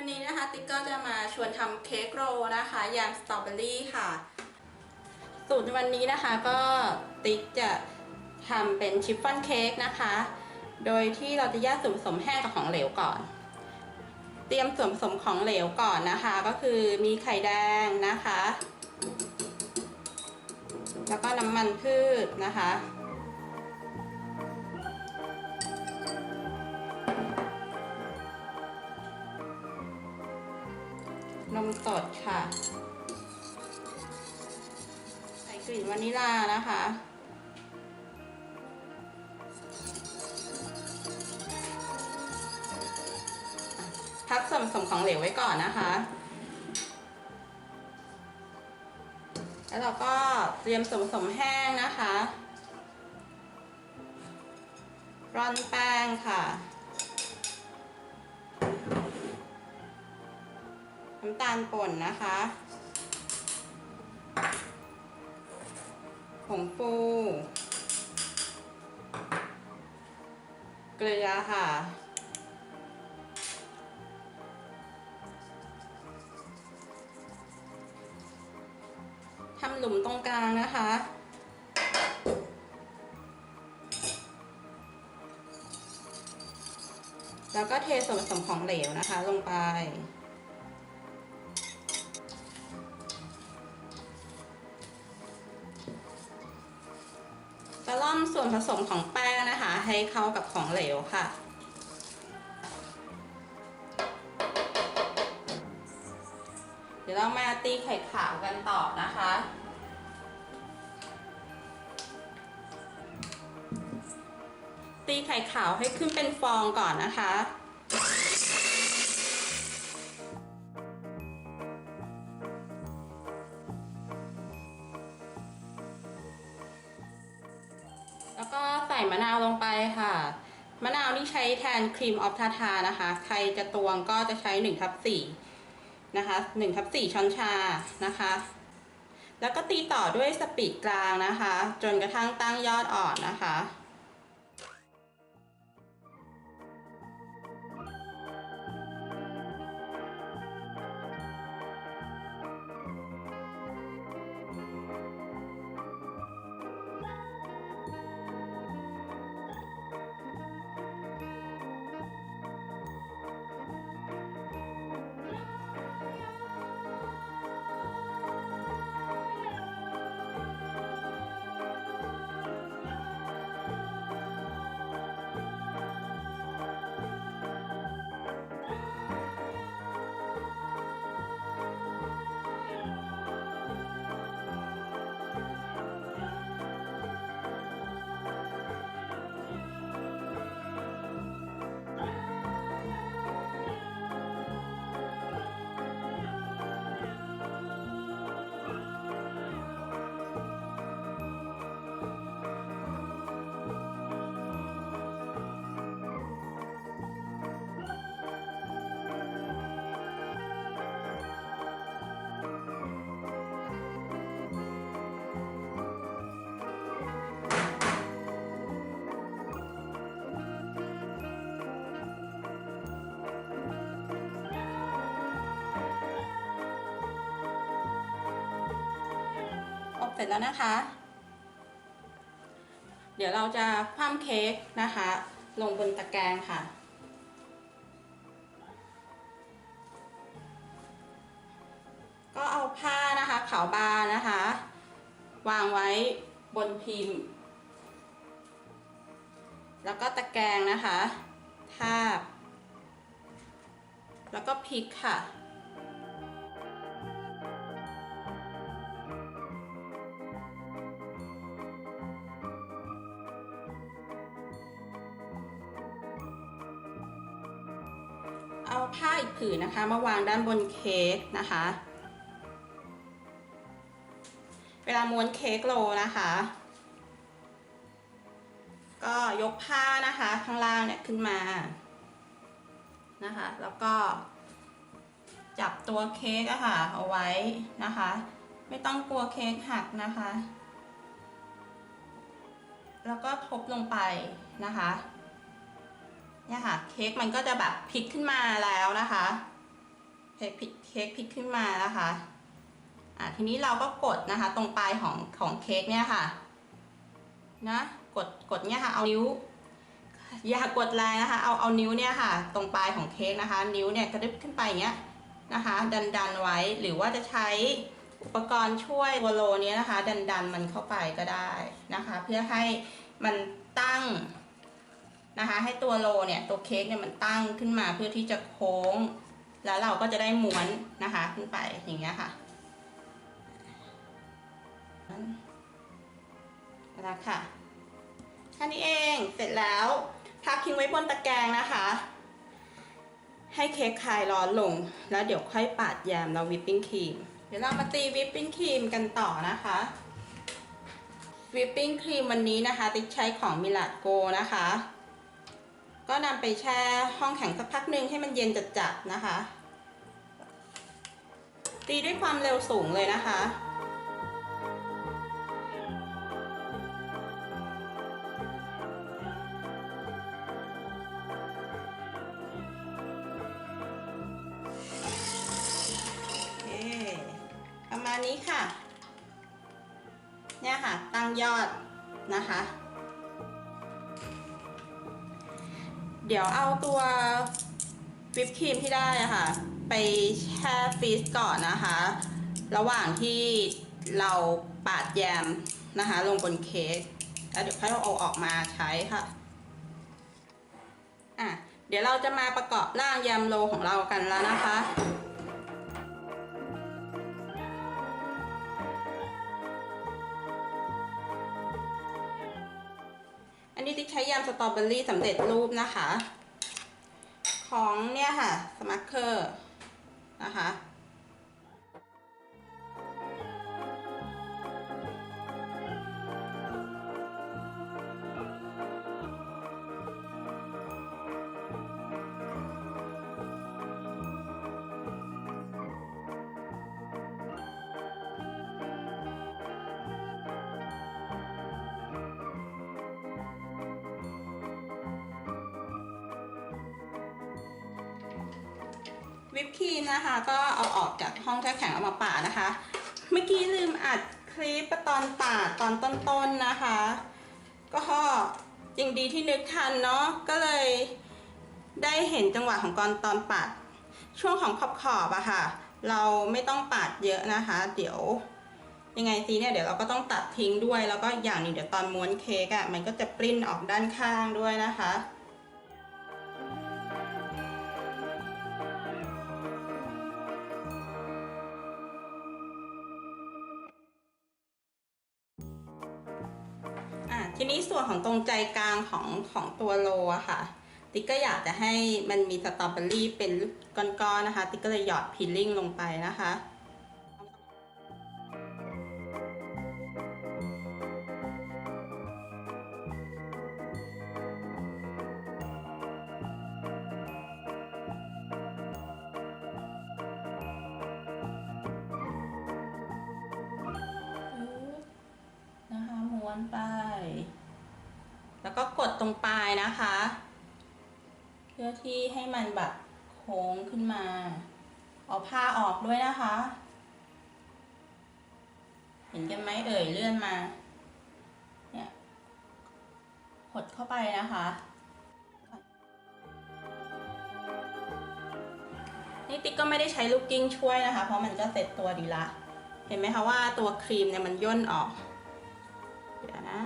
ันนี้นะคะติ๊กก็จะมาชวนทำเค้กโรนะคะยามสตรอเบอรี่ค่ะ สูตรวันนี้นะคะก็ติ๊กจะทำเป็นชิฟฟ่อนเค้กนะคะ โดยที่เราจะแยกส่วนผสมแห้งกับของเหลวก่อน เตรียมส่วนผสมของเหลวก่อนนะคะ ก็คือมีไข่แดงนะคะ แล้วก็น้ำมันพืชนะคะ นมสดค่ะ ใส่กลิ่นวานิลานะคะพักส่วนผสมของเหลวไว้ก่อนนะคะ แล้วเราก็เตรียมส่วนผสมแห้งนะคะ ร่อนแป้งค่ะ น้ำตาลป่นนะคะ ผงฟู เกลือค่ะ ทำหลุมตรงกลางนะคะแล้วก็เทส่วนผสมของเหลวนะคะ ลงไป จะล่อมส่วนผสมของแป้งนะคะ ให้เข้ากับของเหลวค่ะ เดี๋ยวเรามาตีไข่ขาวกันต่อนะคะตีไข่ขาวให้ขึ้นเป็นฟองก่อนนะคะ มะนาวนี่ใช้แทนครีมออฟทาทานะคะ ใครจะตวงก็จะใช้1ทับ4นะคะ1ทับ4ช้อนชานะคะ แล้วก็ตีต่อด้วยสปีดกลางนะคะ จนกระทั่งตั้งยอดอ่อนนะคะ ร็จแล้วนะคะ เดี๋ยวเราจะคว่ำเค้กนะคะ ลงบนตะแกรงค่ะ ก็เอาผ้านะคะขาวบางนะคะ วางไว้บนพิมพ์ แล้วก็ตะแกรงนะคะ ทาบ แล้วก็พลิกค่ะ ผืนนะคะมาวางด้านบนเค้กนะคะ เวลาม้วนเค้กโรลนะคะ ก็ยกผ้านะคะข้างล่างเนี่ยขึ้นมานะคะ แล้วก็จับตัวเค้กอะค่ะเอาไว้นะคะ ไม่ต้องกลัวเค้กหักนะคะ แล้วก็ทบลงไปนะคะ เนี่ยค่ะ เค้กมันก็จะแบบพลิกขึ้นมาแล้วนะคะเค้กพลิกเค้กพลิกขึ้นมานะคะอะทีนี้เราก็กดนะคะ ตรงปลายของของเค้กเนี่ยค่ะนะกดกดเนี่ยค่ะ เอานิ้ว อย่ากดแรงนะคะ เอาเอานิ้วเนี่ยค่ะ ตรงปลายของเค้กนะคะ นิ้วเนี่ยกระดึบขึ้นไปอย่างเงี้ยนะคะ ดันดันไว้หรือว่าจะใช้อุปกรณ์ช่วยตัวโลเนี้ยนะคะ ดันดันมันเข้าไปก็ได้นะคะ เพื่อให้มันตั้ง นะคะ ให้ตัวโลเนี่ยตัวเค้กเนี่ยมันตั้งขึ้นมาเพื่อที่จะโค้ง แล้วเราก็จะได้ม้วนนะคะขึ้นไปอย่างเงี้ยค่ะแล้วค่ะแค่นี้เองเสร็จแล้วพักทิ้งไว้บนตะแกรงนะคะ ให้เค้กคลายร้อนลง แล้วเดี๋ยวค่อยปาดแยมแล้ววิปปิ้งครีมเดี๋ยวเรามาตีวิปปิ้งครีมกันต่อนะคะวิปปิ้งครีมวันนี้นะคะ ติ๊กใช้ของมิลาดโกนะคะ ก็นำไปแช่ห้องแข็งสักพักหนึ่งให้มันเย็นจัดๆนะคะ ตีด้วยความเร็วสูงเลยนะคะประมาณนี้ค่ะ เนี่ยค่ะ ตั้งยอดนะคะ เดี๋ยวเอาตัววิปครีมที่ได้อะค่ะ ไปแช่ฟรีซก่อนนะคะ ระหว่างที่เราปาดแยมนะคะ ลงบนเค้กแล้วเดี๋ยวค่อยเอาออกมาใช้ค่ะอะ เดี๋ยวเราจะมาประกอบร่างแยมโลของเรากันแล้วนะคะำสตรอเบอรี่สำเร็จรูปนะคะ ของเนี่ยค่ะ สมัคเกอร์นะคะ วิปครีมนะคะก็เอาออกจากห้องแช่แข็งเอามาปาดนะคะ เมื่อกี้ลืมอัดคลิปตอนปาดตอนต้นๆนะคะ ก็ยังดีที่นึกทันเนาะก็เลยได้เห็นจังหวะของกอนตอนปาดช่วงของขอบขอบๆอะค่ะ เราไม่ต้องปาดเยอะนะคะ เดี๋ยวยังไงซีเนี่ยเดี๋ยวเราก็ต้องตัดทิ้งด้วย แล้วก็อย่างหนึ่งเดี๋ยวตอนม้วนเค้กอะมันก็จะปริ้นออกด้านข้างด้วยนะคะ ของตรงใจกลางของของตัวโลอะค่ะ ติ๊กก็อยากจะให้มันมีสตรอเบอรี่เป็นก้อนๆนะคะ ติ๊กก็เลยหยอดพิลลิ่งลงไปนะคะนะคะม้วนไป แล้วก็กดตรงปลายนะคะ เพื่อที่ให้มันแบบโค้งขึ้นมา เอาผ้าออกด้วยนะคะ เห็นกันไหมเอ่ยเลื่อนมา เนี่ยหดเข้าไปนะคะนี่ติ๊กก็ไม่ได้ใช้ลูกกิ้งช่วยนะคะ เพราะมันก็เสร็จตัวดีละ เห็นไหมคะว่าตัวครีมเนี่ยมันย่นออก เดี๋ยวนะ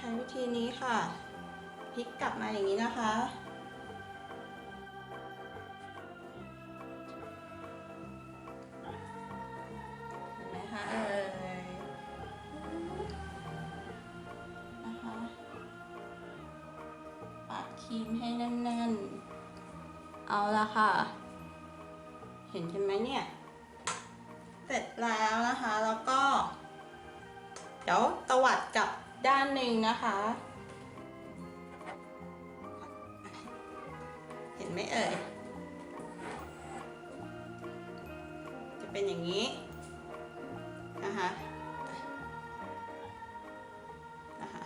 ใช้วิธีนี้ค่ะ พลิกกลับมาอย่างนี้นะคะ เห็นไหมคะเอ่ยนะคะปาดครีมให้แน่นๆ เอาละค่ะ เห็นกันไหมเนี่ย เสร็จแล้วนะคะ แล้ว ด้านหนึ่งนะคะ เห็นไหมเอ่ย จะเป็นอย่างนี้นะคะนะคะ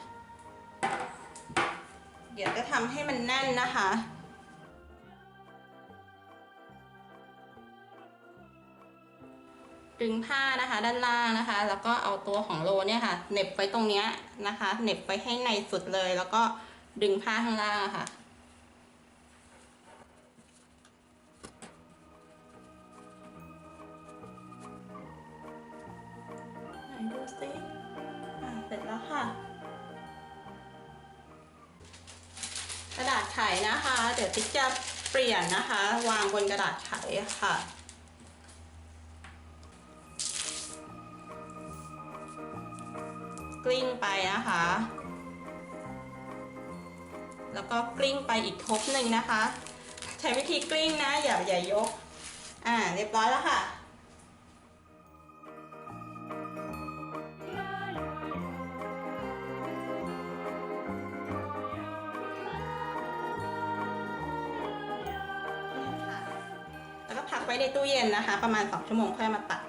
เดี๋ยวจะทำให้มันแน่นนะคะ ดึงผ้านะคะด้านล่างนะคะ แล้วก็เอาตัวของโลเนี่ยค่ะเหน็บไว้ตรงเนี้ยนะคะเหน็บไว้ให้ในสุดเลย แล้วก็ดึงผ้าข้างล่างะค่ะดูสิอะเสร็จแล้วค่ะ กระดาษไขนะคะ เดี๋ยวติ๊กจะเปลี่ยนนะคะ วางบนกระดาษไขค่ะ กลิ้งไปนะคะ แล้วก็กลิ้งไปอีกทบหนึ่งนะคะ ใช้วิธีกลิ้งนะ อย่าอย่ายก อ่า เรียบร้อยแล้วค่ะแล้วก็พักไว้ในตู้เย็นนะคะ ประมาณ 2 ชั่วโมงค่อยมาตัด